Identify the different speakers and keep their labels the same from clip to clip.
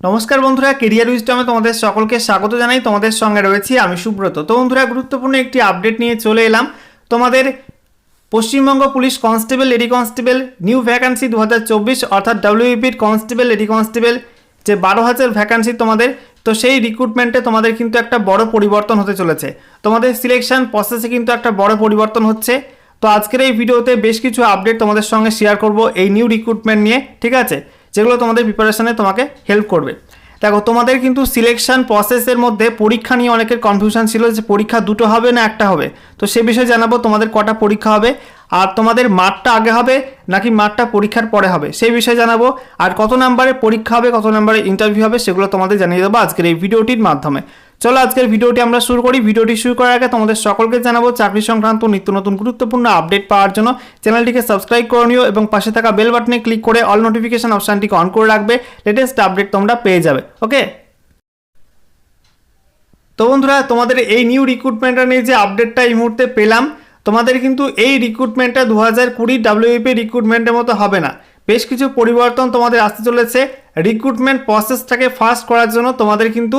Speaker 1: নমস্কার বন্ধুরা কেরিয়ার উইস্টমে তোমাদের সকলকে স্বাগত জানাই। তোমাদের সঙ্গে রয়েছি আমি সুব্রত। তো বন্ধুরা, গুরুত্বপূর্ণ একটি আপডেট নিয়ে চলে এলাম। তোমাদের Paschimbanga police constable lady constable new vacancy দু হাজার চব্বিশ, অর্থাৎ ডাব্লিউপির কনস্টেবল লেডি কনস্টেবল যে বারো হাজার ভ্যাকান্সি তোমাদের, তো সেই রিক্রুটমেন্টে তোমাদের কিন্তু একটা বড় পরিবর্তন হতে চলেছে। তোমাদের সিলেকশন প্রসেসে কিন্তু একটা বড় পরিবর্তন হচ্ছে। তো আজকের এই ভিডিওতে বেশ কিছু আপডেট তোমাদের সঙ্গে শেয়ার করব এই নিউ রিক্রুটমেন্ট নিয়ে, ঠিক আছে? যেগুলো তোমাদের প্রিপারেশনে তোমাকে হেল্প করবে। দেখো, তোমাদের কিন্তু সিলেকশন প্রসেসের মধ্যে পরীক্ষা নিয়ে অনেকের কনফিউশন ছিল যে পরীক্ষা দুটো হবে না একটা হবে। তো সে বিষয়ে জানাব তোমাদের কটা পরীক্ষা হবে, আর তোমাদের মাঠটা আগে হবে নাকি মাঠটা পরীক্ষার পরে হবে, সেই বিষয়ে জানাব। আর কত নাম্বারে পরীক্ষা হবে, কত নাম্বারে ইন্টারভিউ হবে, সেগুলো তোমাদের জানিয়ে দেবো আজকের এই ভিডিওটির মাধ্যমে। চলো আজকের ভিডিওটি আমরা শুরু করি। ভিডিওটি শুরু করার আগে তোমাদের সকলকে জানাব, চাকরি সংক্রান্ত নিত্য নতুন গুরুত্বপূর্ণ আপডেট পাওয়ার জন্য চ্যানেলটিকে সাবস্ক্রাইব করে নিও এবং পাশে থাকা বেল বাটনে ক্লিক করে অল নোটিফিকেশন অপশানটিকে অন করে রাখবে। লেটেস্ট আপডেট তোমরা পেয়ে যাবে ওকে তো বন্ধুরা, তোমাদের এই নিউ রিক্রুটমেন্টটা নিয়ে যে আপডেটটা এই মুহূর্তে পেলাম, তোমাদের কিন্তু এই রিক্রুটমেন্টটা দু হাজার কুড়ি ডাব্লিউপি রিক্রুটমেন্টের মতো হবে না। বেশ কিছু পরিবর্তন তোমাদের আসতে চলেছে। রিক্রুটমেন্ট প্রসেসটাকে ফাস্ট করার জন্য তোমাদের কিন্তু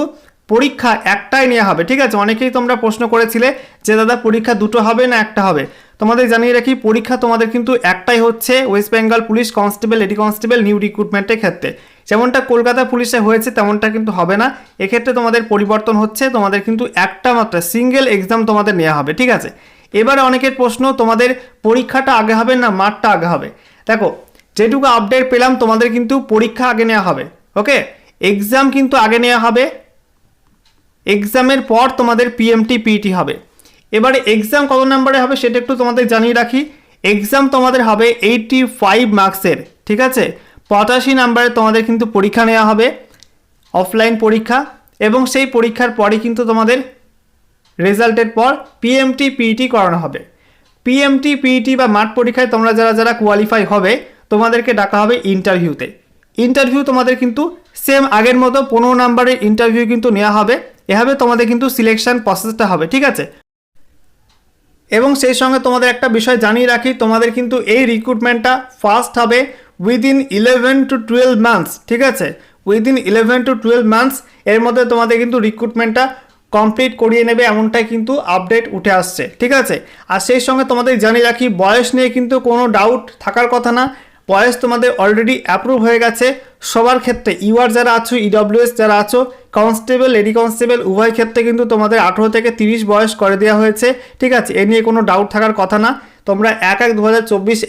Speaker 1: পরীক্ষা একটাই নেওয়া হবে, ঠিক আছে? অনেকেই তোমরা প্রশ্ন করেছিলে যে, দাদা, পরীক্ষা দুটো হবে না একটা হবে? তোমাদের জানিয়ে রাখি, পরীক্ষা তোমাদের কিন্তু একটাই হচ্ছে West Bengal police constable lady constable new রিক্রুটমেন্টের ক্ষেত্রে। যেমনটা কলকাতা পুলিশে হয়েছে, তেমনটা কিন্তু হবে না। এক্ষেত্রে তোমাদের পরিবর্তন হচ্ছে, তোমাদের কিন্তু একটা মাত্র সিঙ্গেল এক্সাম তোমাদের নেওয়া হবে, ঠিক আছে? এবারে অনেকের প্রশ্ন, তোমাদের পরীক্ষাটা আগে হবে না মাঠটা আগে হবে? দেখো, যেটুকু আপডেট পেলাম, তোমাদের কিন্তু পরীক্ষা আগে নেওয়া হবে ওকে এক্সাম কিন্তু আগে নেওয়া হবে এক্সামের পর তোমাদের পিএমটি পিইটি হবে। এবারে এক্সাম কত নাম্বারে হবে সেটা একটু তোমাদের জানিয়ে রাখি। এক্সাম তোমাদের হবে এইটটি ফাইভ মার্কসের ঠিক আছে? পঁচাশি নাম্বারে তোমাদের কিন্তু পরীক্ষা নেওয়া হবে অফলাইন পরীক্ষা, এবং সেই পরীক্ষার পরে কিন্তু তোমাদের রেজাল্টের পর পিএমটি পিইটি করানো হবে। পিএমটি পিইটি বা মাঠ পরীক্ষায় তোমরা যারা যারা কোয়ালিফাই হবে, তোমাদেরকে ডাকা হবে ইন্টারভিউতে ইন্টারভিউ তোমাদের কিন্তু সেম আগের মতো পনেরো নাম্বারের ইন্টারভিউ কিন্তু নেওয়া হবে। এভাবে তোমাদের কিন্তু সিলেকশন প্রসেসটা হবে, ঠিক আছে? এবং সেই সঙ্গে তোমাদের একটা বিষয় জানিয়ে রাখি, তোমাদের কিন্তু এই রিক্রুটমেন্টটা ফার্স্ট হবে within eleven to twelve months ঠিক আছে? Within eleven to twelve months এর মধ্যে তোমাদের কিন্তু রিক্রুটমেন্টটা কমপ্লিট করিয়ে নেবে, এমনটাই কিন্তু আপডেট উঠে আসছে, ঠিক আছে? আর সেই সঙ্গে তোমাদের জানিয়ে রাখি, বয়স নিয়ে কিন্তু কোনো ডাউট থাকার কথা না বয়স তোমাদের অলরেডি অ্যাপ্রুভ হয়ে গেছে। সবার ক্ষেত্রে ইউআর যারা আছো ইডব্লিউএস যারা আছো কনস্টেবল লেডি কনস্টেবল উভয় ক্ষেত্রে কিন্তু তোমাদের আঠেরো থেকে তিরিশ বয়স করে দেওয়া হয়েছে। ঠিক আছে, এ নিয়ে কোনো ডাউট থাকার কথা না। তোমরা এক এক দু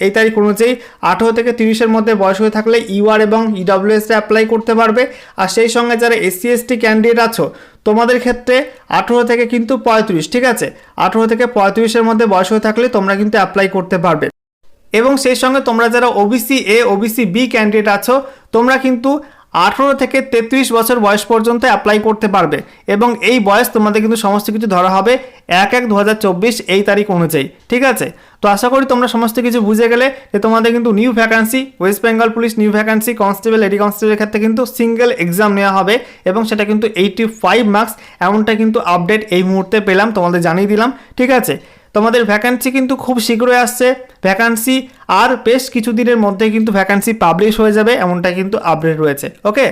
Speaker 1: এই তারিখ অনুযায়ী আঠেরো থেকে তিরিশের মধ্যে বয়স হয়ে থাকলে ইউআর এবং ইডব্লিউএসে অ্যাপ্লাই করতে পারবে। আর সেই সঙ্গে যারা এসসি এসটি ক্যান্ডিডেট আছো, তোমাদের ক্ষেত্রে আঠেরো থেকে কিন্তু পঁয়ত্রিশ, ঠিক আছে? আঠেরো থেকে পঁয়ত্রিশের মধ্যে বয়স হয়ে থাকলে তোমরা কিন্তু অ্যাপ্লাই করতে পারবে। এবং সেই সঙ্গে তোমরা যারা OBC A OBC B candidate আছো, তোমরা কিন্তু আঠেরো থেকে তেত্রিশ বছর বয়স পর্যন্ত অ্যাপ্লাই করতে পারবে। এবং এই বয়স তোমাদের কিন্তু সমস্ত কিছু ধরা হবে এক এক দু এই তারিখ অনুযায়ী। ঠিক আছে? তো আশা করি তোমরা সমস্ত কিছু বুঝে গেলে যে তোমাদের কিন্তু new vacancy West Bengal police new vacancy constable lady কনস্টেবলের ক্ষেত্রে কিন্তু সিঙ্গেল এক্সাম নেওয়া হবে এবং সেটা কিন্তু এইটি ফাইভ মার্কস এমনটা কিন্তু আপডেট এই মুহূর্তে পেলাম, তোমাদের জানিয়ে দিলাম। ঠিক আছে? তোমাদের ভ্যাকান্সি কিন্তু খুব শীঘ্রই আসছে। ভ্যাকান্সি আর বেশ কিছু দিনের মধ্যে কিন্তু ভ্যাকান্সি পাবলিশ হয়ে যাবে, এমনটা কিন্তু আপডেট রয়েছে ওকে